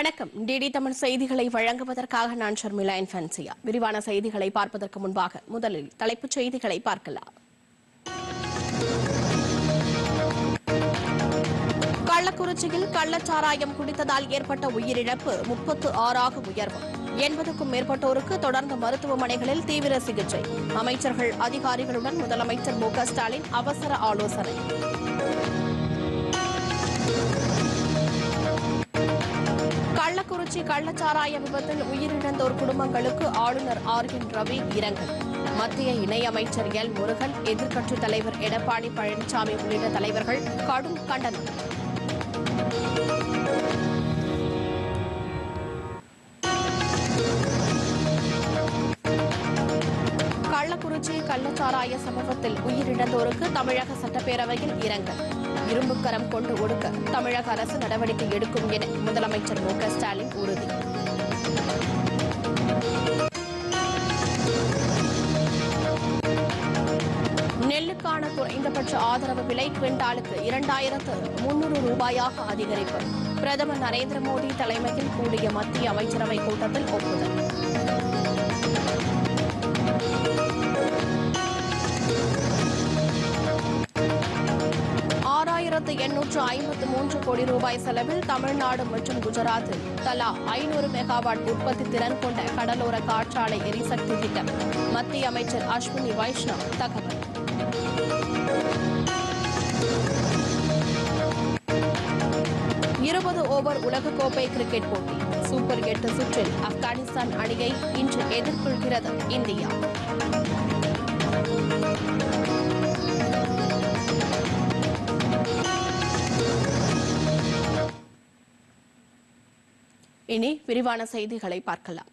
வணக்கம். டிடி தமிழ் செய்திகளை வழங்குவதற்காக நான் ஷர்மிளா இன்ஃபன்சியா. விரிவான செய்திகளை பார்ப்பதற்கு முன்பாக முதலில் தலைப்புச் செய்திகளை பார்க்கலாம். கள்ளக்குறிச்சியில் கள்ளச்சாராயம் குடித்ததால் ஏற்பட்ட உயிரிழப்பு முப்பத்து ஆறாக உயர்வு. எண்பதுக்கும் மேற்பட்டோருக்கு தொடர்ந்து மருத்துவமனைகளில் தீவிர சிகிச்சை. அமைச்சர்கள் அதிகாரிகளுடன் முதலமைச்சர் மு ஸ்டாலின் அவசர ஆலோசனை. கள்ளக்குறிச்சி கள்ளச்சாராய விபத்தில் உயிரிழந்தோர் குடும்பங்களுக்கு ஆளுநர் ஆர் என் ரவி இரங்கல். மத்திய இணையமைச்சர் எல் முருகன் எதிர்க்கட்சித் தலைவர் எடப்பாடி பழனிசாமி உள்ளிட்ட தலைவர்கள் கடும் கண்டனம். கள்ளக்குறிச்சி கள்ளச்சாராய சம்பவத்தில் உயிரிழந்தோருக்கு தமிழக சட்டப்பேரவையில் இரங்கல். இரும்புக்கரம் கொண்டு ஒடுக்க தமிழக அரசு நடவடிக்கை எடுக்கும் என முதலமைச்சர் மு க ஸ்டாலின் உறுதி. நெல்லுக்கான குறைந்தபட்ச ஆதரவு விலை குவிண்டாலுக்கு இரண்டாயிரத்து முன்னூறு ரூபாயாக அதிகரிப்பு. பிரதமர் நரேந்திர மோடி தலைமையில் கூடிய மத்திய அமைச்சரவை கூட்டத்தில் ஒப்புதல். ஆயிரத்து எண்ணூற்று ஐம்பத்து மூன்று கோடி ரூபாய் செலவில் தமிழ்நாடு மற்றும் குஜராத்தில் தலா ஐநூறு மெகாவாட் உற்பத்தி திறன் கொண்ட கடலோர காற்றாலை எரிசக்தி திட்டம். மத்திய அமைச்சர் அஸ்வினி வைஷ்ணவ் தகவல். இருபது ஓவர் உலகக்கோப்பை கிரிக்கெட் போட்டி. சூப்பர் எட்டு சுற்றில் ஆப்கானிஸ்தான் அணியை இன்று எதிர்கொள்கிறது இந்தியா. இனி விரிவான செய்திகளை பார்க்கலாம்.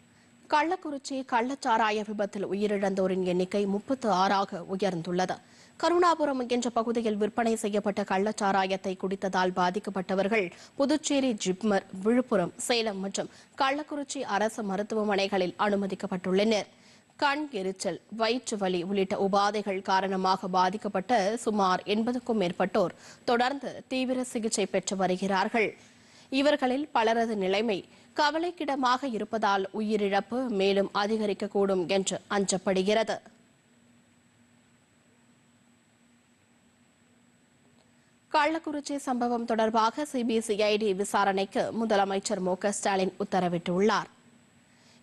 கள்ளக்குறிச்சி கள்ளச்சாராய விபத்தில் உயிரிழந்தோரின் எண்ணிக்கை முப்பத்து ஆறாக உயர்ந்துள்ளது. கருணாபுரம் என்ற பகுதியில் விற்பனை செய்யப்பட்ட கள்ளச்சாராயத்தை குடித்ததால் பாதிக்கப்பட்டவர்கள் புதுச்சேரி ஜிப்மர் விழுப்புரம் சேலம் மற்றும் கள்ளக்குறிச்சி அரசு மருத்துவமனைகளில் அனுமதிக்கப்பட்டுள்ளனர். கண் எரிச்சல் வயிற்று வலி உள்ளிட்ட உபாதைகள் காரணமாக பாதிக்கப்பட்ட சுமார் எண்பதுக்கும் மேற்பட்டோர் தொடர்ந்து தீவிர சிகிச்சை பெற்று வருகிறார்கள். இவர்களில் பலரது நிலைமை கவலைக்கிடமாக இருப்பதால் உயிரிழப்பு மேலும் அதிகரிக்கக்கூடும் என்று அஞ்சப்படுகிறது. கள்ளக்குறிச்சி சம்பவம் தொடர்பாக சிபிசிஐடி விசாரணைக்கு முதலமைச்சர் மு ஸ்டாலின் உத்தரவிட்டுள்ளார்.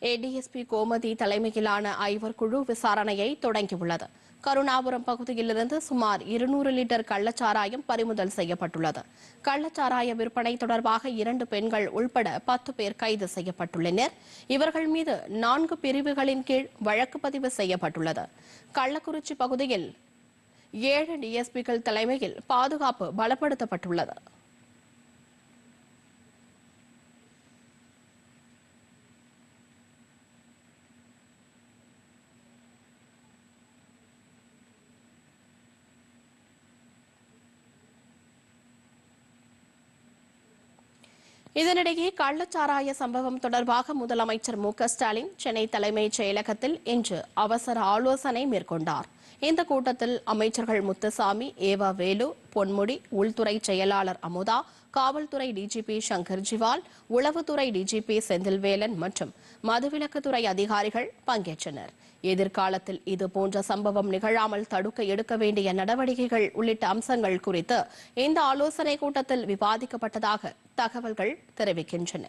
ஏடிஎஸ்பி கோமதி தலைமையிலான ஐவர் குழு விசாரணையை தொடங்கியுள்ளது. கருணாபுரம் பகுதியிலிருந்து சுமார் இருநூறு லிட்டர் கள்ளச்சாராயம் பறிமுதல் செய்யப்பட்டுள்ளது. கள்ளச்சாராய விற்பனை தொடர்பாக இரண்டு பெண்கள் உள்பட பத்து பேர் கைது செய்யப்பட்டுள்ளனர். இவர்கள் மீது நான்கு பிரிவுகளின் கீழ் வழக்கு பதிவு செய்யப்பட்டுள்ளது. கள்ளக்குறிச்சி பகுதியில் ஏழு டிஎஸ்பிகள் தலைமையில் பாதுகாப்பு பலப்படுத்தப்பட்டுள்ளது. இதனிடையே கள்ளச்சாராய சம்பவம் தொடர்பாக முதலமைச்சர் மு ஸ்டாலின் சென்னை தலைமைச் செயலகத்தில் இன்று அவசர ஆலோசனை மேற்கொண்டார். இந்த கூட்டத்தில் அமைச்சர்கள் முத்துசாமி ஏவா வேலு பொன்முடி உள்துறை செயலாளர் அமுதா காவல்துறை டிஜிபி சங்கர் ஜிவால் உளவுத்துறை டிஜிபி செந்தில்வேலன் மற்றும் மதுவிலக்குத்துறை அதிகாரிகள் பங்கேற்றனர். எதிர்காலத்தில் இதுபோன்ற சம்பவம் நிகழாமல் தடுக்க எடுக்க வேண்டிய நடவடிக்கைகள் உள்ளிட்ட அம்சங்கள் குறித்து இந்த ஆலோசனை கூட்டத்தில் விவாதிக்கப்பட்டதாக தகவல்கள் தெரிவிக்கின்றன.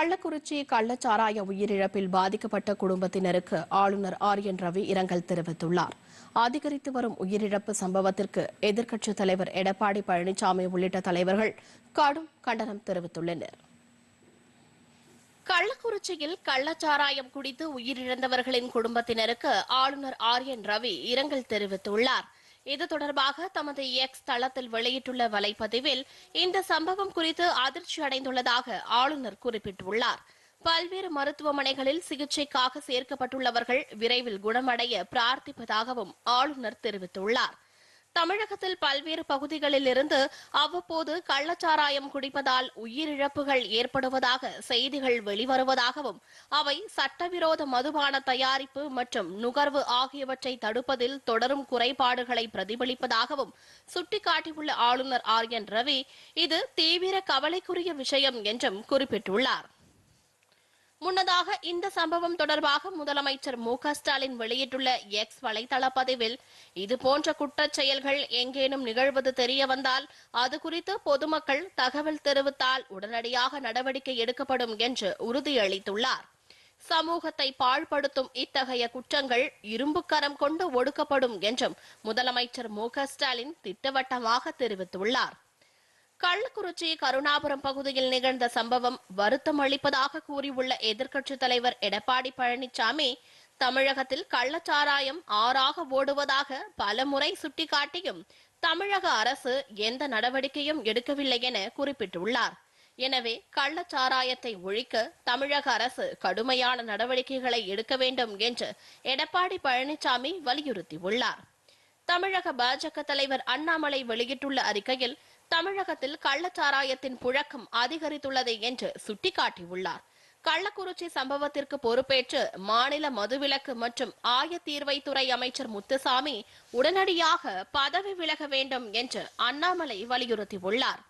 கள்ளக்குறிச்சி கள்ளச்சாராய உயிரிழப்பில் பாதிக்கப்பட்ட குடும்பத்தினருக்கு ஆளுநர் ஆர் என் ரவி இரங்கல் தெரிவித்துள்ளார். அதிகரித்து வரும் உயிரிழப்பு சம்பவத்திற்கு எதிர்க்கட்சித் தலைவர் எடப்பாடி பழனிசாமி உள்ளிட்ட தலைவர்கள் கடும் கண்டனம் தெரிவித்துள்ளனர். கள்ளக்குறிச்சியில் கள்ளச்சாராயம் குடித்து உயிரிழந்தவர்களின் குடும்பத்தினருக்கு ஆளுநர் ஆர் என் ரவி இரங்கல் தெரிவித்துள்ளார். இது தொடர்பாக தமது எக்ஸ் தளத்தில் வெளியிட்டுள்ள வலைப்பதிவில் இந்த சம்பவம் குறித்து அதிர்ச்சி அடைந்துள்ளதாக ஆளுநர் குறிப்பிட்டுள்ளார். பல்வேறு மருத்துவமனைகளில் சிகிச்சைக்காக சேர்க்கப்பட்டுள்ளவர்கள் விரைவில் குணமடைய பிரார்த்திப்பதாகவும் ஆளுநர் தெரிவித்துள்ளார். தமிழகத்தில் பல்வேறு பகுதிகளில் இருந்து அவ்வப்போது கள்ளச்சாராயம் குடிப்பதால் உயிரிழப்புகள் ஏற்படுவதாக செய்திகள் வெளிவருவதாகவும் அவை சட்டவிரோத மதுபான தயாரிப்பு மற்றும் நுகர்வு ஆகியவற்றை தடுப்பதில் தொடரும் குறைபாடுகளை பிரதிபலிப்பதாகவும் சுட்டிக்காட்டியுள்ள ஆளுநர் ஆர் என் ரவி இது தீவிர கவலைக்குரிய விஷயம் என்றும் குறிப்பிட்டுள்ளார். முன்னதாக இந்த சம்பவம் தொடர்பாக முதலமைச்சர் மு ஸ்டாலின் வெளியிட்டுள்ள எக்ஸ் வலைதள பதிவில் இதுபோன்ற குற்றச் செயல்கள் எங்கேனும் நிகழ்வது தெரிய வந்தால் அது குறித்து பொதுமக்கள் தகவல் தெரிவித்தால் உடனடியாக நடவடிக்கை எடுக்கப்படும் என்று உறுதியளித்துள்ளார். சமூகத்தை பாழ்படுத்தும் இத்தகைய குற்றங்கள் இரும்புக்கரம் கொண்டு ஒடுக்கப்படும் என்றும் முதலமைச்சர் மு ஸ்டாலின் திட்டவட்டமாக தெரிவித்துள்ளார். கள்ளக்குறிச்சி கருணாபுரம் பகுதியில் நிகழ்ந்த சம்பவம் வருத்தம் அளிப்பதாக கூறியுள்ள எதிர்க்கட்சித் தலைவர் எடப்பாடி பழனிசாமி தமிழகத்தில் கள்ளச்சாராயம் ஆறாக ஓடுவதாக பலமுறை சுட்டிக்காட்டியும் தமிழக அரசு எந்த நடவடிக்கையும் எடுக்கவில்லை என குறிப்பிட்டுள்ளார். எனவே கள்ளச்சாராயத்தை ஒழிக்க தமிழக அரசு கடுமையான நடவடிக்கைகளை எடுக்க வேண்டும் என்று எடப்பாடி பழனிசாமி வலியுறுத்தியுள்ளார். தமிழக பாஜக தலைவர் அண்ணாமலை வெளியிட்டுள்ள அறிக்கையில் தமிழகத்தில் கள்ளச்சாராயத்தின் புழக்கம் அதிகரித்துள்ளது என்று சுட்டிக்காட்டியுள்ளார். கள்ளக்குறிச்சி சம்பவத்திற்கு பொறுப்பேற்று மாநில மதுவிலக்கு மற்றும் ஆயத்தீர்வைத்துறை அமைச்சர் முத்துசாமி உடனடியாக பதவி விலக வேண்டும் என்று அண்ணாமலை வலியுறுத்தியுள்ளார்.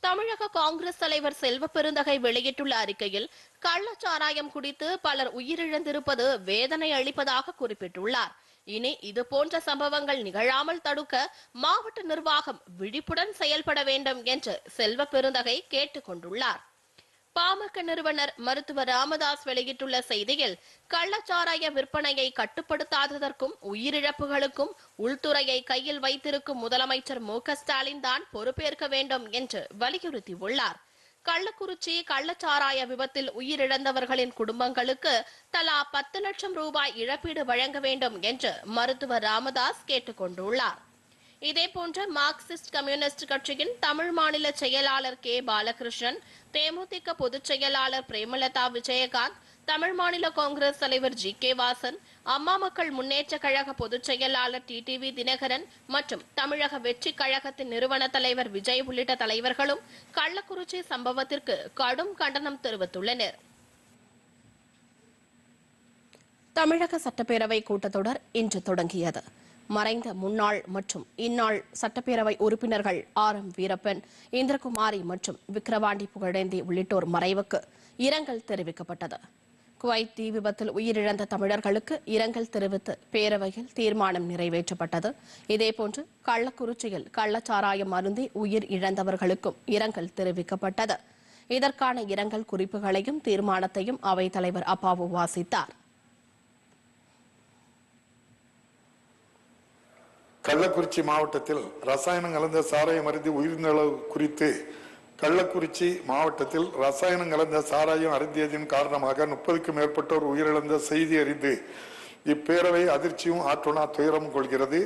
தமிழக காங்கிரஸ் தலைவர் செல்வ பெருந்தகை வெளியிட்டுள்ள அறிக்கையில் கள்ளச்சாராயம் குடித்து பலர் உயிரிழந்திருப்பது வேதனை அளிப்பதாக குறிப்பிட்டுள்ளார். இனி இது போன்ற சம்பவங்கள் நிகழாமல் தடுக்க மாவட்ட நிர்வாகம் விழிப்புடன் செயல்பட வேண்டும் என்று செல்வ பெருந்தகை கேட்டுக் கொண்டுள்ளார். பாமக நிறுவனர் மருத்துவர் ராமதாஸ் வெளியிட்டுள்ள செய்தியில் கள்ளச்சாராய விற்பனையை கட்டுப்படுத்தாததற்கும் உயிரிழப்புகளுக்கும் உள்துறையை கையில் வைத்திருக்கும் முதலமைச்சர் மு ஸ்டாலின் தான் பொறுப்பேற்க வேண்டும் என்று வலியுறுத்தியுள்ளார். கள்ளக்குறிச்சி கள்ளச்சாராய விபத்தில் உயிரிழந்தவர்களின் குடும்பங்களுக்கு தலா பத்து லட்சம் ரூபாய் இழப்பீடு வழங்க வேண்டும் என்று மருத்துவர் ராமதாஸ் கேட்டுக் கொண்டுள்ளார் இதேபோன்ற மார்க்சிஸ்ட் கம்யூனிஸ்ட் கட்சியின் தமிழ் மாநில செயலாளர் கே. பாலகிருஷ்ணன் தேமுதிக பொதுச் செயலாளர் பிரேமலதா விஜயகாந்த் தமிழ் மாநில காங்கிரஸ் தலைவர் ஜி. கே. வாசன் அம்மா மக்கள் முன்னேற்ற கழக பொதுச் செயலாளர் டிடிவி தினகரன் மற்றும் தமிழக வெற்றி கழகத்தின் நிறுவன தலைவர் விஜய் உள்ளிட்ட தலைவர்களும் கள்ளக்குறிச்சி சம்பவத்திற்கு கடும் கண்டனம் தெரிவித்துள்ளனர். தமிழக சட்டப்பேரவை கூட்டத்தொடர் இன்று தொடங்கியது. மறைந்த முன்னாள் மற்றும் இந்நாள் சட்டப்பேரவை உறுப்பினர்கள் ஆர் எம் வீரப்பன் இந்திரகுமாரி மற்றும் விக்கிரவாண்டி புகழேந்தி உள்ளிட்டோர் மறைவுக்கு இரங்கல் தெரிவிக்கப்பட்டது. குவைத் தீ விபத்தில் உயிரிழந்த தமிழர்களுக்கு இரங்கல் தெரிவித்து பேரவையில் தீர்மானம் நிறைவேற்றப்பட்டது. இதேபோன்று கள்ளக்குறிச்சியில் கள்ளச்சாராயம் அருந்தி உயிர் இழந்தவர்களுக்கும் இரங்கல் தெரிவிக்கப்பட்டது. இதற்கான இரங்கல் குறிப்புகளையும் தீர்மானத்தையும் அவைத்தலைவர் அப்பாவு வாசித்தார். கள்ளக்குறிச்சி மாவட்டத்தில் ரசாயனம் கலந்த சாராயம் அருந்தி உயிரிழந்தளவு குறித்து கள்ளக்குறிச்சி மாவட்டத்தில் ரசாயனம் கலந்த சாராயம் அருந்தியதின் காரணமாக முப்பதுக்கும் மேற்பட்டோர் உயிரிழந்த செய்தி அறிந்து இப்பேரவை அதிர்ச்சியும் ஆற்றுணா துயரம் கொள்கிறது.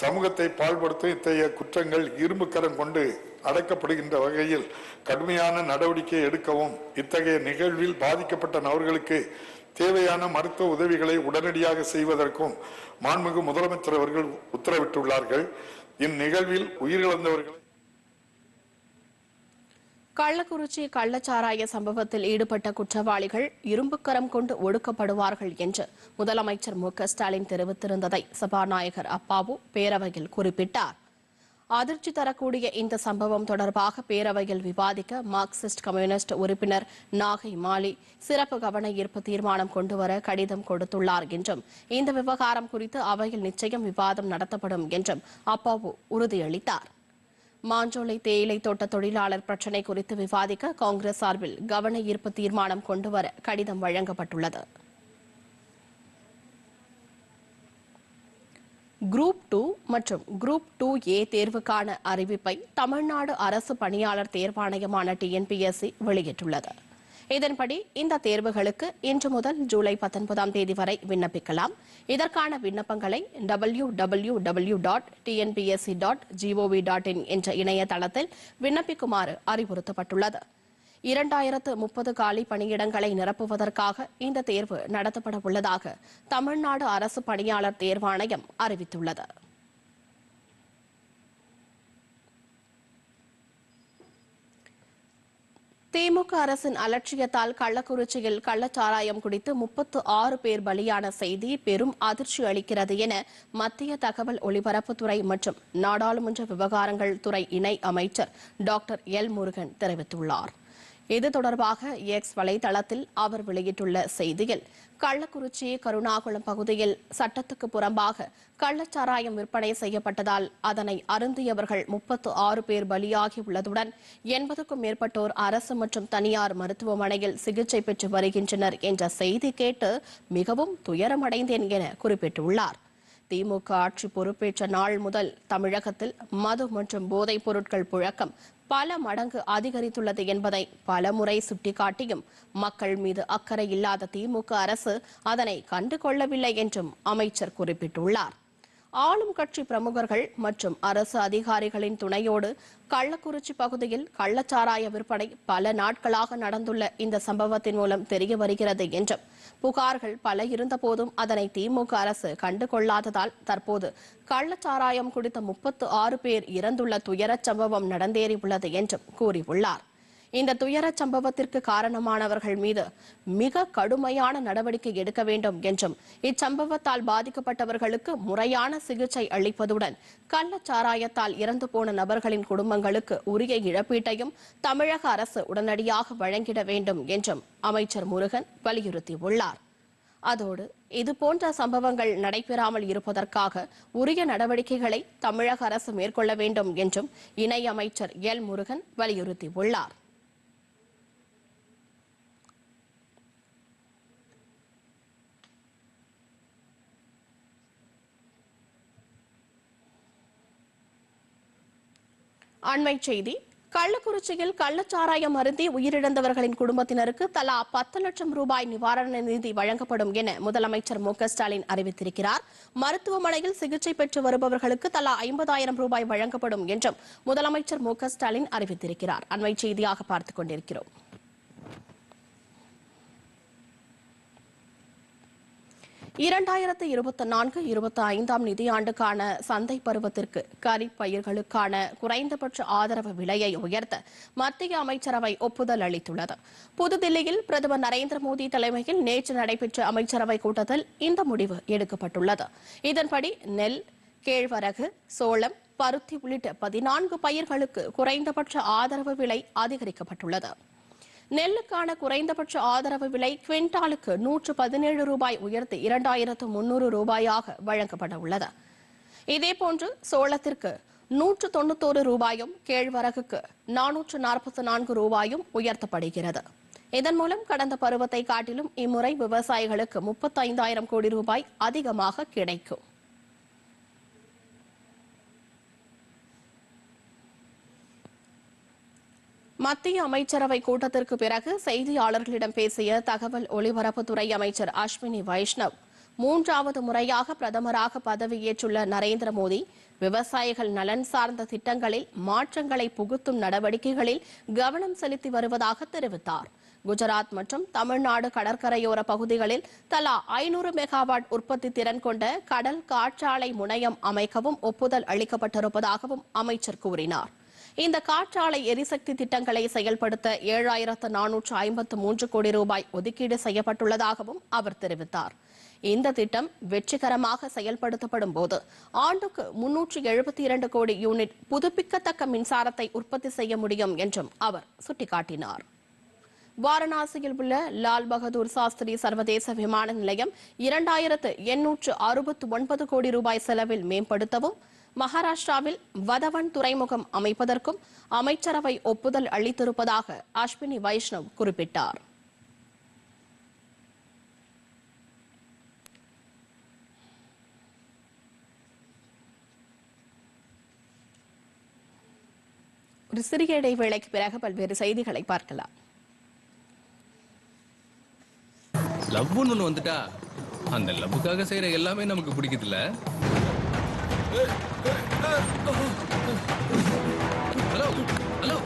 சமூகத்தை பாழ்படுத்தும் இத்தகைய குற்றங்கள் இரும்பு கரம் கொண்டு அடைக்கப்படுகின்ற வகையில் கடுமையான நடவடிக்கை எடுக்கவும் இத்தகைய நிகழ்வில் பாதிக்கப்பட்ட நபர்களுக்கு தேவையான மருத்துவ உதவிகளை உடனடியாக செய்வதற்கும் மாண்புமிகு முதலமைச்சர் அவர்கள் உத்தரவிட்டுள்ளார்கள். இந்நிகழ்வில் உயிரிழந்தவர்களை கள்ளக்குறிச்சி கள்ளச்சாராய சம்பவத்தில் ஈடுபட்ட குற்றவாளிகள் இரும்புக்கரம் கொண்டு ஒடுக்கப்படுவார்கள் என்று முதலமைச்சர் மு க ஸ்டாலின் தெரிவித்திருந்ததை சபாநாயகர் அப்பாவு பேரவையில் குறிப்பிட்டார். அதிர்ச்சி தரக்கூடிய இந்த சம்பவம் தொடர்பாக பேரவையில் விவாதிக்க மார்க்சிஸ்ட் கம்யூனிஸ்ட் உறுப்பினர் நாகை மாலி சிறப்பு கவன ஈர்ப்பு தீர்மானம் கொண்டுவர கடிதம் கொடுத்துள்ளார் என்றும் இந்த விவகாரம் குறித்து அவையில் நிச்சயம் விவாதம் நடத்தப்படும் என்றும் அப்பாவு உறுதியளித்தார். மாஞ்சோலை தேயிலை தோட்ட தொழிலாளர் பிரச்சினை குறித்து விவாதிக்க காங்கிரஸ் சார்பில் கவன ஈர்ப்பு தீர்மானம் கொண்டுவர கடிதம் வழங்கப்பட்டுள்ளது. குரூப் டூ மற்றும் குரூப் டூ ஏ தேர்வுக்கான அறிவிப்பை தமிழ்நாடு அரசு பணியாளர் தேர்வாணையமான டிஎன்பிஎஸ்சி வெளியிட்டுள்ளது. இதன்படி இந்த தேர்வுகளுக்கு இன்று முதல் ஜூலை பத்தொன்பதாம் தேதி வரை விண்ணப்பிக்கலாம். இதற்கான விண்ணப்பங்களை W W W dot TNPSC dot GOV dot in என்ற இணையதளத்தில் விண்ணப்பிக்குமாறு அறிவுறுத்தப்பட்டுள்ளது. இரண்டாயிரத்து முப்பது காலி பணியிடங்களை நிரப்புவதற்காக இந்த தேர்வு நடத்தப்பட உள்ளதாக தமிழ்நாடு அரசு பணியாளர் தேர்வாணையம் அறிவித்துள்ளது. திமுக அரசின் அலட்சியத்தால் கள்ளக்குறிச்சியில் கள்ளச்சாராயம் குடித்து முப்பத்து ஆறு பேர் பலியான செய்தி பெரும் அதிர்ச்சி அளிக்கிறது என மத்திய தகவல் ஒலிபரப்புத்துறை மற்றும் நாடாளுமன்ற விவகாரங்கள் துறை இணை அமைச்சர் டாக்டர் எல் முருகன் தெரிவித்துள்ளார். இது தொடர்பாக எக்ஸ் வலைதளத்தில் அவர் வெளியிட்டுள்ள செய்தியில் கள்ளக்குறிச்சி கருணாகுளம் பகுதியில் சட்டத்துக்கு புறம்பாக கள்ளச்சாராயம் விற்பனை செய்யப்பட்டதால் அதனை அருந்தியவர்கள் முப்பத்து ஆறு பேர் பலியாகியுள்ளதுடன் எண்பதுக்கும் மேற்பட்டோர் அரசு மற்றும் தனியார் மருத்துவமனையில் சிகிச்சை பெற்று வருகின்றனர் என்ற செய்தி கேட்டு மிகவும் துயரமடைந்தேன் என குறிப்பிட்டுள்ளார். திமுக ஆட்சி பொறுப்பேற்ற நாள் முதல் தமிழகத்தில் மது மற்றும் போதைப் பொருட்கள் புழக்கம் பல மடங்கு அதிகரித்துள்ளது என்பதை பலமுறை சுட்டிக்காட்டியும் மக்கள் மீது அக்கறை இல்லாத திமுக அரசு அதனை கண்டுகொள்ளவில்லை என்றும் அமைச்சர் குறிப்பிட்டுள்ளார். ஆளும் கட்சி பிரமுகர்கள் மற்றும் அரசு அதிகாரிகளின் துணையோடு கள்ளக்குறிச்சி பகுதியில் கள்ளச்சாராய விற்பனை பல நாட்களாக நடந்துள்ள இந்த சம்பவத்தின் மூலம் தெரிய வருகிறது என்றும் புகார்கள் பல இருந்தபோதும் அதனை திமுக அரசு கண்டுகொள்ளாததால் தற்போது கள்ளச்சாராயம் குடித்த முப்பத்து ஆறு பேர் இறந்துள்ள துயரச் சம்பவம் நடந்தேறியுள்ளது என்றும் கூறியுள்ளார். இந்த துயரச் சம்பவத்திற்கு காரணமானவர்கள் மீது மிக கடுமையான நடவடிக்கை எடுக்க வேண்டும் என்றும் இச்சம்பவத்தால் பாதிக்கப்பட்டவர்களுக்கு முறையான சிகிச்சை அளிப்பதுடன் கள்ளச்சாராயத்தால் இறந்து போன நபர்களின் குடும்பங்களுக்கு உரிய இழப்பீட்டையும் தமிழக அரசு உடனடியாக வழங்கிட வேண்டும் என்றும் அமைச்சர் முருகன் வலியுறுத்தியுள்ளார். அதோடு இதுபோன்ற சம்பவங்கள் நடைபெறாமல் இருப்பதற்காக உரிய நடவடிக்கைகளை தமிழக அரசு மேற்கொள்ள வேண்டும் என்றும் இணை அமைச்சர் எல் முருகன் வலியுறுத்தியுள்ளார். அண்மை செய்தி. கள்ளக்குறிச்சியில் கள்ளச்சாராயம் அருந்தி உயிரிழந்தவர்களின் குடும்பத்தினருக்கு தலா பத்து லட்சம் ரூபாய் நிவாரண நிதி வழங்கப்படும் என முதலமைச்சர் மு ஸ்டாலின் அறிவித்திருக்கிறார். மருத்துவமனையில் சிகிச்சை பெற்று வருபவர்களுக்கு தலா ஐம்பதாயிரம் ரூபாய் வழங்கப்படும் என்றும் முதலமைச்சர் மு ஸ்டாலின் அறிவித்திருக்கிறார். அண்மை செய்தியாக பார்த்துக் கொண்டிருக்கிறோம். இரண்டாயிரத்து இருபத்தி நான்கு இருபத்தி ஐந்தாம் நிதியாண்டுக்கான சந்தை பருவத்திற்கு கரிப் பயிர்களுக்கான குறைந்தபட்ச ஆதரவு விலையை உயர்த்த மத்திய அமைச்சரவை ஒப்புதல் அளித்துள்ளது. புதுதில்லியில் பிரதமர் நரேந்திர மோடி தலைமையில் நேற்று நடைபெற்ற அமைச்சரவை கூட்டத்தில் இந்த முடிவு எடுக்கப்பட்டுள்ளது. இதன்படி நெல் கேழ்வரகு சோளம் பருத்தி உள்ளிட்ட பதினான்கு பயிர்களுக்கு குறைந்தபட்ச ஆதரவு விலை அதிகரிக்கப்பட்டுள்ளது. நெல்லுக்கான குறைந்தபட்ச ஆதரவு விலை குவிண்டாலுக்கு நூற்று பதினேழு ரூபாய் உயர்த்தி இரண்டாயிரத்து முன்னூறு ரூபாயாக வழங்கப்பட உள்ளது. இதேபோன்று சோளத்திற்கு நூற்று தொண்ணூத்தோரு ரூபாயும் கேழ்வரகுக்கு நானூற்று நாற்பத்தி நான்கு ரூபாயும் உயர்த்தப்படுகிறது. இதன் மூலம் கடந்த பருவத்தை காட்டிலும் இம்முறை விவசாயிகளுக்கு முப்பத்தைந்தாயிரம் கோடி ரூபாய் அதிகமாக கிடைக்கும். மத்திய அமைச்சரவை கூட்டத்திற்கு பிறகு செய்தியாளர்களிடம் பேசிய தகவல் ஒலிபரப்புத்துறை அமைச்சர் அஸ்வினி வைஷ்ணவ் மூன்றாவது முறையாக பிரதமராக பதவியேற்றுள்ள நரேந்திர மோடி விவசாயிகள் நலன் சார்ந்த திட்டங்களில் மாற்றங்களை புகுத்தும் நடவடிக்கைகளில் கவனம் செலுத்தி வருவதாக தெரிவித்தார். குஜராத் மற்றும் தமிழ்நாடு கடற்கரையோர பகுதிகளில் தலா ஐநூறு மெகாவாட் உற்பத்தி திறன் கொண்ட கடல் காற்றாலை முனையம் அமைக்கவும் ஒப்புதல் அளிக்கப்பட்டிருப்பதாகவும் அமைச்சர் கூறினார். இந்த காற்றாலை எரிசக்தி திட்டங்களை செயல்படுத்த ஏழாயிரத்து நானூற்று ஐம்பத்து மூன்று கோடி ரூபாய் ஒதுக்கீடு செய்யப்பட்டுள்ளதாகவும் அவர் தெரிவித்தார். இந்த திட்டம் வெற்றிகரமாக செயல்படுத்தப்படும் போது ஆண்டுக்கு முன்னூற்று எழுபத்தி இரண்டு கோடி யூனிட் புதுப்பிக்கத்தக்க மின்சாரத்தை உற்பத்தி செய்ய முடியும் என்றும் அவர் சுட்டிக்காட்டினார். வாரணாசியில் உள்ள லால் பகதூர் சாஸ்திரி சர்வதேச விமான நிலையம் இரண்டாயிரத்து எண்ணூற்று அறுபத்து ஒன்பது கோடி ரூபாய் செலவில் மேம்படுத்தவும் மகாராஷ்டிராவில் வதவன் துறைமுகம் அமைப்பதற்கும் அமைச்சரவை ஒப்புதல் அளித்திருப்பதாக அஸ்வினி வைஷ்ணவ் குறிப்பிட்டார். ஒரு சிறிய இடைவேளைக்கு பிறகு பல்வேறு செய்திகளை பார்க்கலாம். லவ்னு ஒன்று வந்துட்டா அந்த லவ்வுக்காக செய்கிற எல்லாமே நமக்கு பிடிக்குதுல்ல? ஹலோ ஹலோ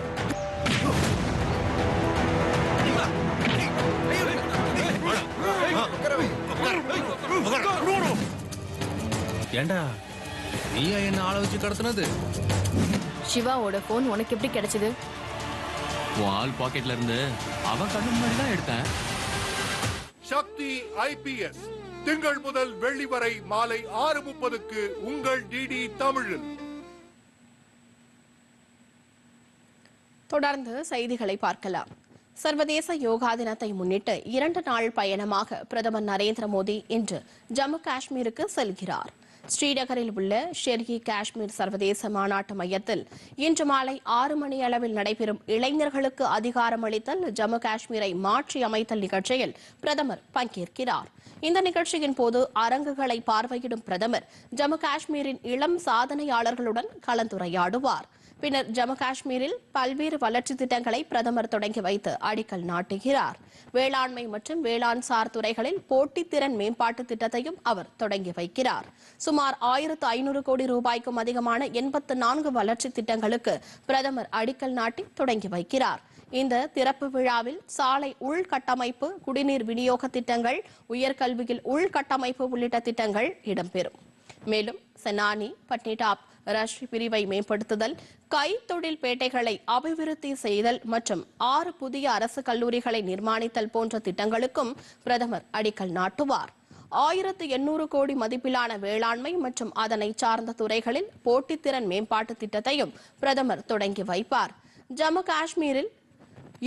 ஏண்டா? நீயா என்ன ஆள வச்சு கடத்துனது? சிவாவோட ஃபோன் உனக்கு எப்படி கிடைச்சது? உன் ஆள் பாக்கெட்ல இருந்து அவன் கண்ணு முன்னாடி தான் எடுத்தேன். சக்தி ஐபிஎஸ் திங்கள் முதல் வெள்ளி வரை மாலை ஆறு முப்பதுக்கு உங்கள் டிடி தமிழில் தொடர்ந்து செய்திகளை பார்க்கலாம். சர்வதேச யோகா தினத்தை முன்னிட்டு இரண்டு நாள் பயணமாக பிரதமர் நரேந்திர மோடி இன்று ஜம்மு காஷ்மீருக்கு செல்கிறார். ஸ்ரீநகரில் உள்ள ஷெர்கி காஷ்மீர் சர்வதேச மாநாட்டு மையத்தில் இன்று மாலை ஆறு மணி அளவில் நடைபெறும் இளைஞர்களுக்கு அதிகாரம் அளித்தல் ஜம்மு காஷ்மீரை மாற்றி அமைத்தல் நிகழ்ச்சியில் பிரதமர் பங்கேற்கிறார். இந்த நிகழ்ச்சியின் போது அரங்குகளை பார்வையிடும் பிரதமர் ஜம்மு காஷ்மீரின் இளம் சாதனையாளர்களுடன் கலந்துரையாடுவார். பின்னர் ஜம்மு காஷ்மீரில் பல்வேறு வளர்ச்சி திட்டங்களை பிரதமர் தொடங்கி வைத்து அடிக்கல் நாட்டுகிறார். வேளாண்மை மற்றும் வேளாண் சார் துறைகளில் போட்டித்திறன் மேம்பாட்டு திட்டத்தையும் அவர் தொடங்கி வைக்கிறார். சுமார் ஆயிரத்து ஐநூறு கோடி ரூபாய்க்கும் அதிகமான எண்பத்து நான்கு வளர்ச்சி திட்டங்களுக்கு பிரதமர் அடிக்கல் நாட்டி தொடங்கி வைக்கிறார். இந்த திறப்பு விழாவில் சாலை உள்கட்டமைப்பு குடிநீர் விநியோக திட்டங்கள் உயர்கல்வியில் உள்கட்டமைப்பு உள்ளிட்ட திட்டங்கள் இடம்பெறும். மேலும் செனானி பட்னிடாப் ரஷ்ய பிரிவை மேம்படுத்துதல் கைத்தொழில் பேட்டைகளை அபிவிருத்தி செய்தல் மற்றும் ஆறு புதிய அரசு கல்லூரிகளை நிர்மாணித்தல் போன்ற திட்டங்களுக்கும் பிரதமர் அடிக்கல் நாட்டுவார். ஆயிரத்து எண்ணூறு கோடி மதிப்பிலான வேளாண்மை மற்றும் அதனை சார்ந்த துறைகளில் போட்டித்திறன் மேம்பாட்டு திட்டத்தையும் பிரதமர் தொடங்கி வைப்பார். ஜம்மு காஷ்மீரில்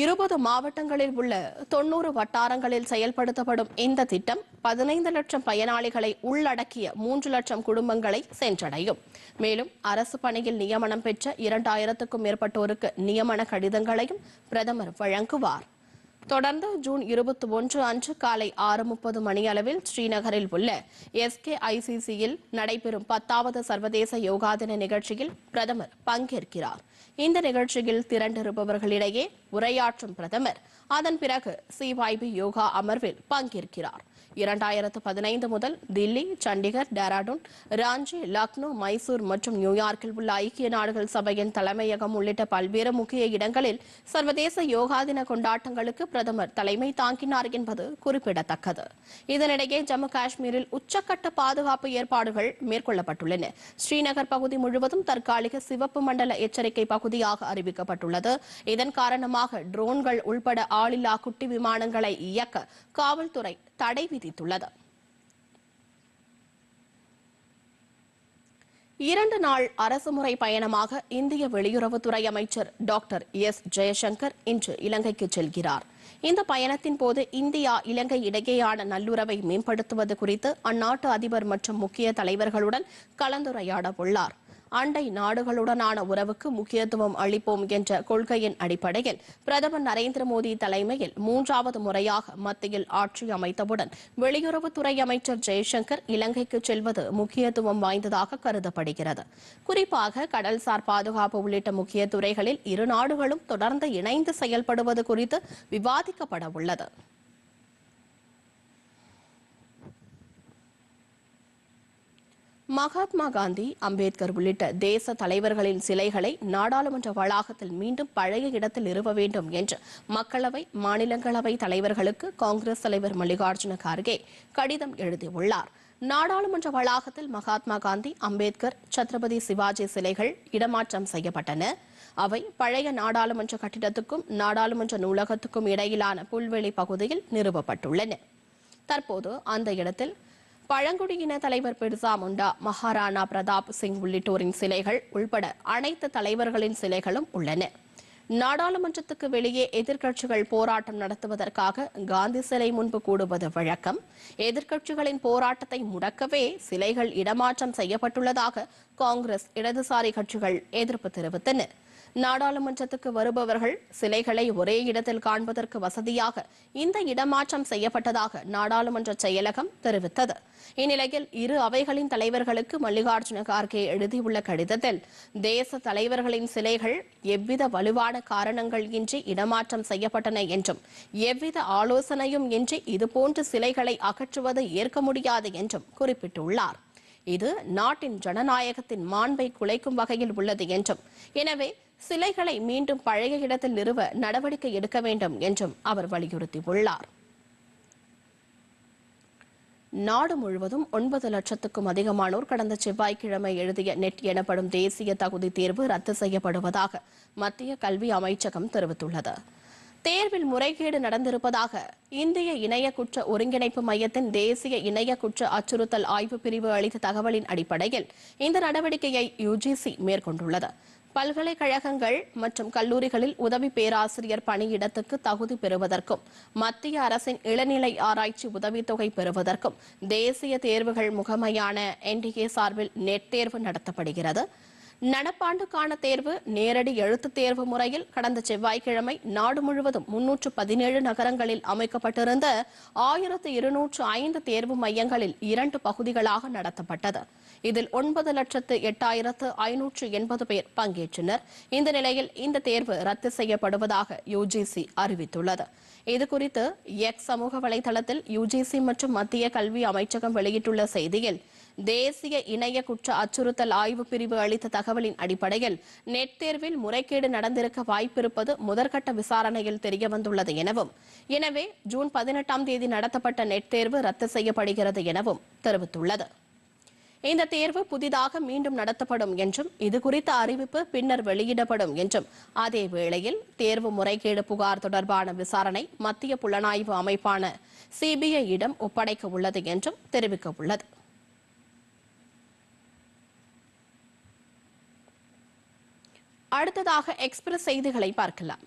இருபது மாவட்டங்களில் உள்ள தொன்னூறு வட்டாரங்களில் செயல்படுத்தப்படும் இந்த திட்டம் பதினைந்து லட்சம் பயனாளிகளை உள்ளடக்கிய மூன்று லட்சம் குடும்பங்களை சென்றடையும். மேலும் அரசு பணியில் நியமனம் பெற்ற இரண்டாயிரத்துக்கும் மேற்பட்டோருக்கு நியமன கடிதங்களையும் பிரதமர் வழங்குவார். தொடர்ந்து ஜூன் இருபத்தி ஒன்று அன்று காலை ஆறு முப்பது மணியளவில் ஸ்ரீநகரில் உள்ள எஸ்கே ஐசிசியில் நடைபெறும் பத்தாவது சர்வதேச யோகா தின நிகழ்ச்சியில் பிரதமர் பங்கேற்கிறார். இந்த நிகழ்ச்சியில் திரண்டிருப்பவர்களிடையே உரையாற்றும் பிரதமர். அதன் பிறகு சிவைபி யோகா அமர்வில் பங்கேற்கிறார். இரண்டாயிரத்து பதினைந்து முதல் தில்லி சண்டிகர் டேராடூன் ராஞ்சி லக்னோ மைசூர் மற்றும் நியூயார்க்கில் உள்ள ஐக்கிய நாடுகள் சபையின் தலைமையகம் உள்ளிட்ட பல்வேறு முக்கிய இடங்களில் சர்வதேச யோகா தின கொண்டாட்டங்களுக்கு பிரதமர் தலைமை தாங்கினார் என்பது குறிப்பிடத்தக்கது. இதனிடையே ஜம்மு காஷ்மீரில் உச்சக்கட்ட பாதுகாப்பு ஏற்பாடுகள் மேற்கொள்ளப்பட்டுள்ளன. ஸ்ரீநகர் பகுதி முழுவதும் தற்காலிக சிவப்பு மண்டல எச்சரிக்கை பகுதியாக அறிவிக்கப்பட்டுள்ளது. இதன் காரணமாக ட்ரோன்கள் உள்பட ஆளில்லா குட்டி விமானங்களை இயக்க காவல்துறை தடை விதித்துள்ளது இரண்டு நாள் அரசுமுறை பயணமாக இந்திய வெளியுறவுத்துறை அமைச்சர் டாக்டர் எஸ். ஜெயசங்கர் இன்று இலங்கைக்கு செல்கிறார். இந்த பயணத்தின் போது இந்தியா இலங்கை இடையேயான நல்லுறவை மேம்படுத்துவது குறித்து அந்நாட்டு அதிபர் மற்றும் முக்கிய தலைவர்களுடன் கலந்துரையாட உள்ளார் அண்டை நாடுகளுடனான உறவுக்கு முக்கியத்துவம் அளிப்போம் என்ற கொள்கையின் அடிப்படையில் பிரதமர் நரேந்திர மோடி தலைமையில் மூன்றாவது முறையாக மத்தியில் ஆட்சி அமைத்தவுடன் வெளியுறவுத்துறை அமைச்சர் ஜெய்சங்கர் இலங்கைக்கு செல்வது முக்கியத்துவம் வாய்ந்ததாக கருதப்படுகிறது. குறிப்பாக கடல்சார் பாதுகாப்பு உள்ளிட்ட முக்கிய துறைகளில் இரு நாடுகளும் தொடர்ந்து இணைந்து செயல்படுவது குறித்து விவாதிக்கப்பட உள்ளது மகாத்மா காந்தி அம்பேத்கர் உள்ளிட்ட தேச தலைவர்களின் சிலைகளை நாடாளுமன்ற வளாகத்தில் மீண்டும் பழைய இடத்தில் நிறுவ வேண்டும் என்று மக்களவை மாநிலங்களவை தலைவர்களுக்கு காங்கிரஸ் தலைவர் மல்லிகார்ஜுன கார்கே கடிதம் எழுதியுள்ளார். நாடாளுமன்ற வளாகத்தில் மகாத்மா காந்தி அம்பேத்கர் சத்ரபதி சிவாஜி சிலைகள் இடமாற்றம் செய்யப்பட்டன. அவை பழைய நாடாளுமன்ற கட்டிடத்துக்கும் நாடாளுமன்ற நூலகத்துக்கும் இடையிலான புல்வெளி பகுதியில் நிறுவப்பட்டுள்ளன. தற்போது அந்த இடத்தில் பழங்குடியின தலைவர் பிர்சா முண்டா மகாராணா பிரதாப் சிங் உள்ளிட்டோரின் சிலைகள் உள்பட அனைத்து தலைவர்களின் சிலைகளும் உள்ளன. நாடாளுமன்றத்துக்கு வெளியே எதிர்க்கட்சிகள் போராட்டம் நடத்துவதற்காக காந்தி சிலை முன்பு கூடுவது வழக்கம். எதிர்க்கட்சிகளின் போராட்டத்தை முடக்கவே சிலைகள் இடமாற்றம் செய்யப்பட்டுள்ளதாக காங்கிரஸ் இடதுசாரி கட்சிகள் எதிர்ப்பு தெரிவித்தன. நாடாளுமன்றத்துக்கு வருபவர்கள் சிலைகளை ஒரே இடத்தில் காண்பதற்கு வசதியாக இந்த இடமாற்றம் செய்யப்பட்டதாக நாடாளுமன்ற செயலகம் தெரிவித்தது. இந்நிலையில் இரு அவைகளின் தலைவர்களுக்கு மல்லிகார்ஜுன கார்கே எழுதியுள்ள கடிதத்தில் தேச தலைவர்களின் சிலைகள் எவ்வித வலுவான காரணங்கள் இன்றி இடமாற்றம் செய்யப்பட்டன என்றும் எவ்வித ஆலோசனையும் இன்றி இதுபோன்ற சிலைகளை அகற்றுவது ஏற்க முடியாது என்றும் குறிப்பிட்டுள்ளார். இது நாட்டின் ஜனநாயகத்தின் மாண்பை குலைக்கும் வகையில் உள்ளது என்றும் எனவே சிலைகளை மீண்டும் பழைய இடத்தில் நிறுவ நடவடிக்கை எடுக்க வேண்டும் என்றும் அவர் வலியுறுத்தியுள்ளார். நாடு முழுவதும் ஒன்பது லட்சத்துக்கும் அதிகமானோர் கடந்த செவ்வாய்க்கிழமை எழுதிய நெட் எனப்படும் தேசிய தகுதி தேர்வு ரத்து செய்யப்படுவதாக மத்திய கல்வி அமைச்சகம் தெரிவித்துள்ளது. தேர்வில் முறைகேடு நடந்திருப்பதாக இந்திய இணைய குற்ற ஒருங்கிணைப்பு மையத்தின் தேசிய இணைய குற்ற அச்சுறுத்தல் ஆய்வு பிரிவு அளித்த தகவலின் அடிப்படையில் இந்த நடவடிக்கையை யுஜிசி மேற்கொண்டுள்ளது. பல்கலைக்கழகங்கள் மற்றும் கல்லூரிகளில் உதவி பேராசிரியர் பணியிடத்துக்கு தகுதி பெறுவதற்கும் மத்திய அரசின் இளநிலை ஆராய்ச்சி உதவித்தொகை பெறுவதற்கும் தேசிய தேர்வுகள் முகமையான என்டிஏ சார்பில் நெட் தேர்வு நடத்தப்படுகிறது. நடப்பாண்டுக்கான தேர்வு நேரடி எழுத்துத் தேர்வு முறையில் கடந்த செவ்வாய்க்கிழமை நாடு முழுவதும் முன்னூற்று பதினேழு நகரங்களில் அமைக்கப்பட்டிருந்த ஆயிரத்து இருநூற்று ஐந்து தேர்வு மையங்களில் இரண்டு பகுதிகளாக நடத்தப்பட்டது. இதில் ஒன்பது லட்சத்து எட்டாயிரத்து ஐநூற்று எண்பது பேர் பங்கேற்றனர். இந்த நிலையில் இந்த தேர்வு ரத்து செய்யப்படுவதாக யுஜிசி அறிவித்துள்ளது. இதுகுறித்து எக்ஸ் சமூக வலைதளத்தில் யுஜிசி மற்றும் மத்திய கல்வி அமைச்சகம் வெளியிட்டுள்ள செய்தியில் தேசிய இணைய குற்ற அச்சுறுத்தல் ஆய்வு பிரிவு அளித்த தகவலின் அடிப்படையில் நெட் தேர்வில் முறைகேடு நடந்திருக்க வாய்ப்பிருப்பது முதற்கட்ட விசாரணையில் தெரியவந்துள்ளது எனவும் எனவே ஜூன் பதினெட்டாம் தேதி நடத்தப்பட்ட நெட் தேர்வு ரத்து செய்யப்படுகிறது எனவும் தெரிவித்துள்ளது. இந்த தேர்வு புதிதாக மீண்டும் நடத்தப்படும் என்றும் இதுகுறித்த அறிவிப்பு பின்னர் வெளியிடப்படும் என்றும் அதே வேளையில் தேர்வு முறைகேடு புகார் தொடர்பான விசாரணை மத்திய புலனாய்வு அமைப்பான சிபிஐயிடம் ஒப்படைக்க உள்ளது என்றும் தெரிவிக்க உள்ளது. அடுத்ததாக எக்ஸ்பிரஸ் செய்திகளை பார்க்கலாம்.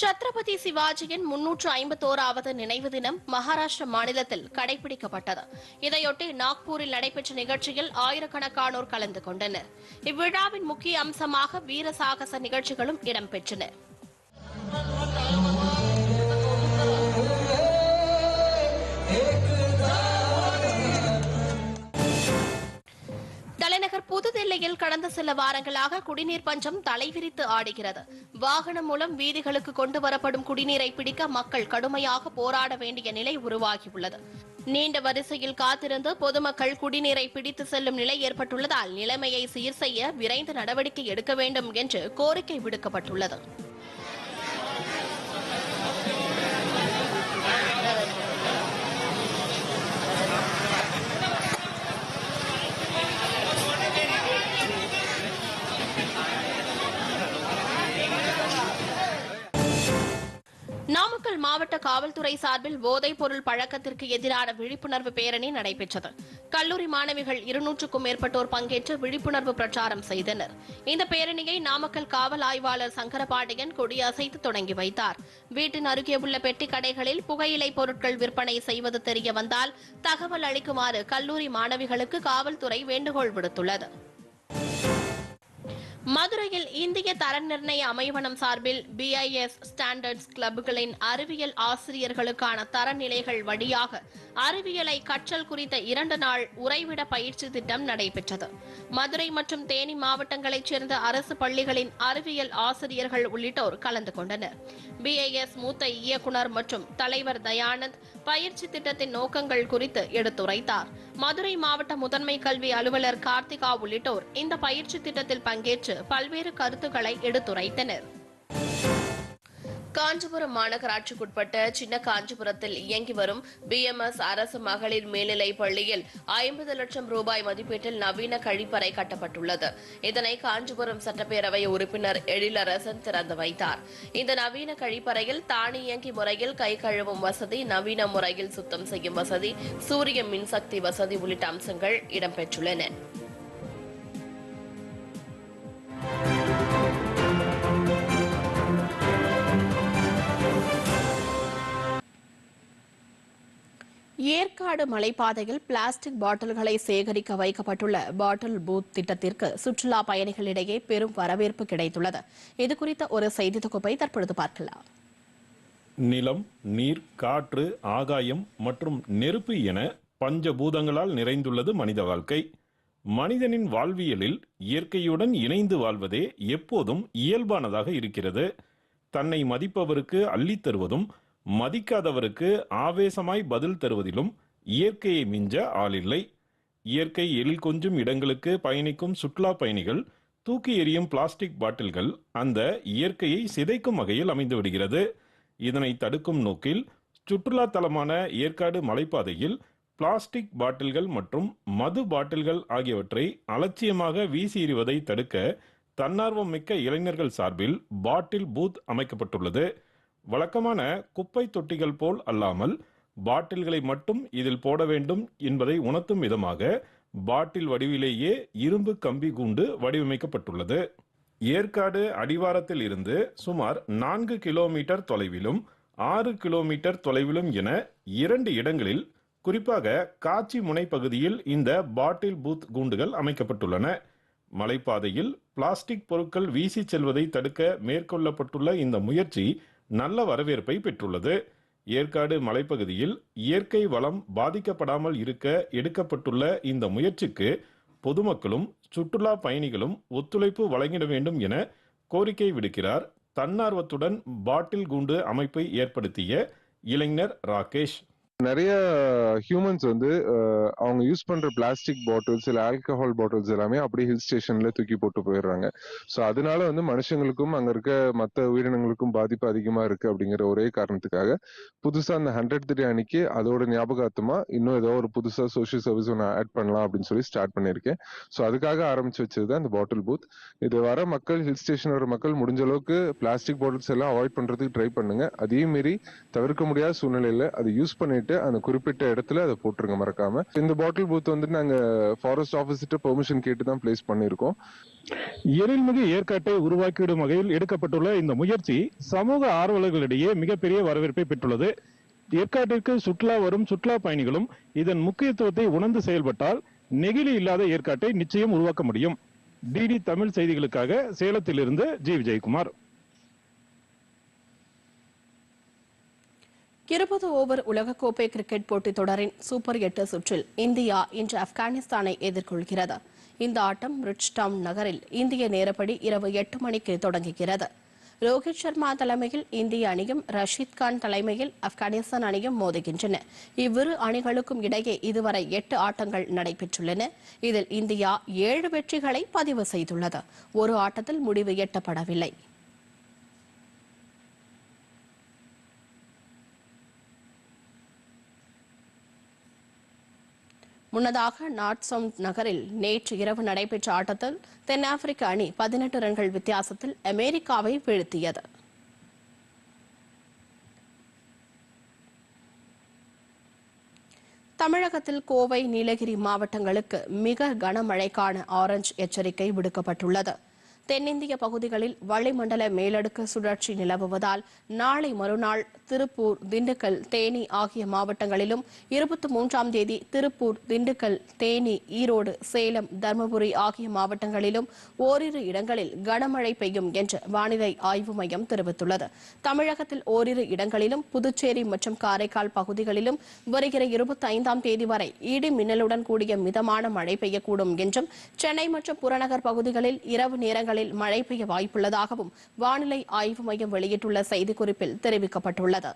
சத்ரபதி சிவாஜியின் முன்னூற்று ஐம்பத்தோராவது நினைவு தினம் மகாராஷ்டிர மாநிலத்தில் கடைபிடிக்கப்பட்டது. இதையொட்டி நாக்பூரில் நடைபெற்ற நிகழ்ச்சியில் ஆயிரக்கணக்கானோர் கலந்து கொண்டனர். இவ்விழாவின் முக்கிய அம்சமாக வீர சாகச நிகழ்ச்சிகளும் இடம்பெற்றன. தலைநகர் புதுதில்லியில் கடந்த சில வாரங்களாக குடிநீர் பஞ்சம் தலைவிரித்து ஆடுகிறது. வாகனம் மூலம் வீதிகளுக்கு கொண்டு வரப்படும் குடிநீரை பிடிக்க மக்கள் கடுமையாக போராட வேண்டிய நிலை உருவாகியுள்ளது. நீண்ட வரிசையில் காத்திருந்து பொதுமக்கள் குடிநீரை பிடித்து செல்லும் நிலை ஏற்பட்டுள்ளதால் நிலைமையை சீர் செய்ய விரைந்து நடவடிக்கை எடுக்க வேண்டும் என்று கோரிக்கை விடுக்கப்பட்டுள்ளது. மாவட்ட காவல்துறை சார்பில் போதைப் பொருள் பழக்கத்திற்கு எதிரான விழிப்புணர்வு பேரணி நடைபெற்றது. கல்லூரி மாணவிகள் இருநூற்றுக்கும் மேற்பட்டோர் பங்கேற்று விழிப்புணர்வு பிரச்சாரம் செய்தனர். இந்த பேரணியை நாமக்கல் காவல் ஆய்வாளர் சங்கரபாண்டியன் கொடியசைத்து தொடங்கி வைத்தார். வீட்டின் அருகே உள்ள பெட்டி கடைகளில் புகையிலை பொருட்கள் விற்பனை செய்வது தெரிய வந்தால் தகவல் அளிக்குமாறு கல்லூரி மாணவிகளுக்கு காவல்துறை வேண்டுகோள் விடுத்துள்ளது. மதுரையில் இந்திய தர நிர்ணய அமைவனம் சார்பில் பிஐஎஸ் ஸ்டாண்டர்ட்ஸ் கிளப்புகளின் அறிவியல் ஆசிரியர்களுக்கான தரநிலைகள் வழியாக அறிவியலை கற்றல் குறித்த இரண்டு நாள் உறைவிட பயிற்சி திட்டம் நடைபெற்றது. மதுரை மற்றும் தேனி மாவட்டங்களைச் சேர்ந்த அரசு பள்ளிகளின் அறிவியல் ஆசிரியர்கள் உள்ளிட்டோர் கலந்து கொண்டனர். பிஐஎஸ் மூத்த இயக்குனர் மற்றும் தலைவர் தயானந்த் பயிற்சி திட்டத்தின் நோக்கங்கள் குறித்து எடுத்துரைத்தார். மதுரை மாவட்ட முதன்மை கல்வி அலுவலர் கார்த்திகா உள்ளிட்டோர் இந்த பயிற்சி திட்டத்தில் பங்கேற்று பல்வேறு கருத்துக்களை எடுத்துரைத்தனர். காஞ்சிபுரம் மாநகராட்சிக்குட்பட்ட சின்ன காஞ்சிபுரத்தில் இயங்கி வரும் பிஎம்எஸ் அரசு மகளிர் மேல்நிலைப் பள்ளியில் ஐம்பது லட்சம் ரூபாய் மதிப்பீட்டில் நவீன கழிப்பறை கட்டப்பட்டுள்ளது. இதனை காஞ்சிபுரம் சட்டப்பேரவை உறுப்பினர் எழிலரசன் திறந்து வைத்தார். இந்த நவீன கழிப்பறையில் தானியங்கி முறையில் கை கழுவும் வசதி நவீன முறையில் சுத்தம் செய்யும் வசதி சூரிய மின்சக்தி வசதி உள்ளிட்ட அம்சங்கள் இடம்பெற்றுள்ளன. ஏற்காடு மலைப்பாதையில் பிளாஸ்டிக் பாட்டில்களை சேகரிக்க வைக்கப்பட்டுள்ள பாட்டில் பூத் திட்டத்திற்கு சுற்றுலா பயணிகளிடையே பெரும் வரவேற்பு கிடைத்துள்ளது. இதுகுறித்த ஒரு செய்தி தொகுப்பை தற்பொழுது பார்க்கலாம். நிலம் நீர் காற்று ஆகாயம் மற்றும் நெருப்பு என பஞ்சபூதங்களால் நிறைந்துள்ளது மனித வாழ்க்கை. மனிதனின் வாழ்வியலில் இயற்கையுடன் இணைந்து வாழ்வதே எப்போதும் இயல்பானதாக இருக்கிறது. தன்னை மதிப்பவருக்கு அள்ளித் தருவதும் மதிக்காதவருக்கு ஆவேசமாய் பதில் தருவதிலும் இயற்கையை மிஞ்ச ஆளில்லை. இயற்கை எழில் கொஞ்சும் இடங்களுக்கு பயணிக்கும் சுற்றுலா பயணிகள் தூக்கி எறியும் பிளாஸ்டிக் பாட்டில்கள் அந்த இயற்கையை சிதைக்கும் வகையில் அமைந்து விடுகிறது. இதனை தடுக்கும் நோக்கில் சுற்றுலா தலமான ஏற்காடு மலைப்பாதையில் பிளாஸ்டிக் பாட்டில்கள் மற்றும் மது பாட்டில்கள் ஆகியவற்றை அலட்சியமாக வீசி எறிவதை தடுக்க தன்னார்வம் மிக்க இளைஞர்கள் சார்பில் பாட்டில் பூத் அமைக்கப்பட்டுள்ளது. வழக்கமான குப்பை தொட்டிகள் போல் அல்லாமல் பாட்டில்களை மட்டும் இதில் போட வேண்டும் என்பதை உணர்த்தும் விதமாக பாட்டில் வடிவிலேயே இரும்பு கம்பி கூண்டு வடிவமைக்கப்பட்டுள்ளது. ஏற்காடு அடிவாரத்தில் இருந்து சுமார் நான்கு கிலோமீட்டர் தொலைவிலும் ஆறு கிலோமீட்டர் தொலைவிலும் என இரண்டு இடங்களில் குறிப்பாக காட்சி முனை பகுதியில் இந்த பாட்டில் பூத் கூண்டுகள் அமைக்கப்பட்டுள்ளன. மலைப்பாதையில் பிளாஸ்டிக் பொருட்கள் வீசி செல்வதை தடுக்க மேற்கொள்ளப்பட்டுள்ள இந்த முயற்சி நல்ல வரவேற்பை பெற்றுள்ளது. ஏற்காடு மலைப்பகுதியில் இயற்கை வளம் பாதிக்கப்படாமல் இருக்க எடுக்கப்பட்டுள்ள இந்த முயற்சிக்கு பொதுமக்களும் சுற்றுலா பயணிகளும் ஒத்துழைப்பு வழங்கிட வேண்டும் என கோரிக்கை விடுக்கிறார். தன்னார்வத்துடன் பாட்டில் கூண்டு அமைப்பை ஏற்படுத்திய இளைஞர் ராகேஷ். நிறைய ஹியூமன்ஸ் வந்து அவங்க யூஸ் பண்ற பிளாஸ்டிக் பாட்டில்ஸ் இல்ல ஆல்கஹால் பாட்டில்ஸ் எல்லாமே அப்படியே ஹில் ஸ்டேஷன்ல தூக்கி போட்டு போயிடுறாங்க. ஸோ அதனால வந்து மனுஷங்களுக்கும் அங்க இருக்க மற்ற உயிரினங்களுக்கும் பாதிப்பு அதிகமா இருக்கு அப்படிங்கிற ஒரே காரணத்துக்காக புதுசா அந்த ஹண்ட்ரட் த்ரீ அன்னைக்கு அதோட ஞாபகார்த்தமா இன்னும் ஏதோ ஒரு புதுசா சோஷியல் சர்வீஸ் ஒன்று ஆட் பண்ணலாம் அப்படின்னு சொல்லி ஸ்டார்ட் பண்ணியிருக்கேன். ஸோ அதுக்காக ஆரம்பிச்சு வச்சது தான் இந்த பாட்டில் பூத் இது வர மக்கள் ஹில் ஸ்டேஷன் வர மக்கள் முடிஞ்ச அளவுக்கு பிளாஸ்டிக் பாட்டில்ஸ் எல்லாம் அவாய்ட் பண்றதுக்கு ட்ரை பண்ணுங்க. அதே மாரி தவிர்க்க முடியாத சூழ்நிலையில அதை யூஸ் பண்ணிட்டு அந்த குறிப்பிட்ட இடத்துல அதை போட்டுருங்க மறக்காம. இந்த பாட்டில் பூத் வந்துட்டு நாங்க ஃபாரஸ்ட் ஆஃபீஸ்கிட்ட பெர்மிஷன் கேட்டு தான் பிளேஸ் பண்ணியிருக்கோம் எழில்மிகு ஏற்காட்டை உருவாக்கிவிடும் வகையில் எடுக்கப்பட்டுள்ள இந்த முயற்சி சமூக ஆர்வலர்களிடையே மிகப்பெரிய வரவேற்பை பெற்றுள்ளது. ஏற்காட்டிற்கு சுற்றுலா வரும் சுற்றுலா பயணிகளும் இதன் முக்கியத்துவத்தை உணர்ந்து செயல்பட்டால் நெகிழி இல்லாத ஏற்காட்டை நிச்சயம் உருவாக்க முடியும். டிடி தமிழ் செய்திகளுக்காக சேலத்திலிருந்து ஜி. விஜயகுமார். இருபது ஓவர் உலகக்கோப்பை கிரிக்கெட் போட்டித் தொடரின் சூப்பர் எட்டு சுற்றில் இந்தியா இன்று ஆப்கானிஸ்தானை எதிர்கொள்கிறது. இந்த ஆட்டம் ரிச்டவுன் நகரில் இந்திய நேரப்படி இரவு எட்டு மணிக்கு தொடங்குகிறது. ரோஹித் சர்மா தலைமையில் இந்திய அணியும் ரஷீத் கான் தலைமையில் ஆப்கானிஸ்தான் அணியும் மோதுகின்றன. இவ்விரு அணிகளுக்கும் இடையே இதுவரை எட்டு ஆட்டங்கள் நடைபெற்றுள்ளன. இதில் இந்தியா ஏழு வெற்றிகளை பதிவு செய்துள்ளது. ஒரு ஆட்டத்தில் முடிவு எட்டப்படவில்லை. முன்னதாக நார்த் நகரில் நேற்று இரவு நடைபெற்ற ஆட்டத்தில் தென்னாப்பிரிக்க அணி பதினெட்டு ரன்கள் வித்தியாசத்தில் அமெரிக்காவை வீழ்த்தியது. தமிழகத்தில் கோவை நீலகிரி மாவட்டங்களுக்கு மிக கனமழைக்கான ஆரஞ்சு எச்சரிக்கை விடுக்கப்பட்டுள்ளது. தென்னிந்திய பகுதிகளில் வளிமண்டல மேலடுக்கு சுழற்சி நிலவுவதால் நாளை மறுநாள் திருப்பூர் திண்டுக்கல் தேனி ஆகிய மாவட்டங்களிலும் இருபத்தி மூன்றாம் தேதி திருப்பூர் திண்டுக்கல் தேனி ஈரோடு சேலம் தருமபுரி ஆகிய மாவட்டங்களிலும் ஓரிரு இடங்களில் கனமழை பெய்யும் என்று வானிலை ஆய்வு மையம் தெரிவித்துள்ளது. தமிழகத்தில் ஓரிரு இடங்களிலும் புதுச்சேரி மற்றும் காரைக்கால் பகுதிகளிலும் வருகிற இருபத்தி ஐந்தாம் தேதி வரை இடி மின்னலுடன் கூடிய மிதமான மழை பெய்யக்கூடும் என்றும் சென்னை மற்றும் புறநகர் பகுதிகளில் இரவு நேரங்களில் மழை பெய்ய வாய்ப்புள்ளதாகவும் வானிலை ஆய்வு மையம் வெளியிட்டுள்ள செய்திக்குறிப்பில் தெரிவிக்கப்பட்டுள்ளது.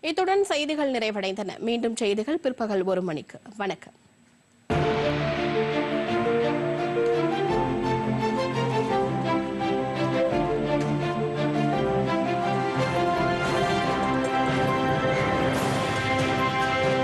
இத்துடன் செய்திகள் நிறைவடைந்தன. மீண்டும் செய்திகள் பிற்பகல் ஒரு மணிக்கு. வணக்கம்.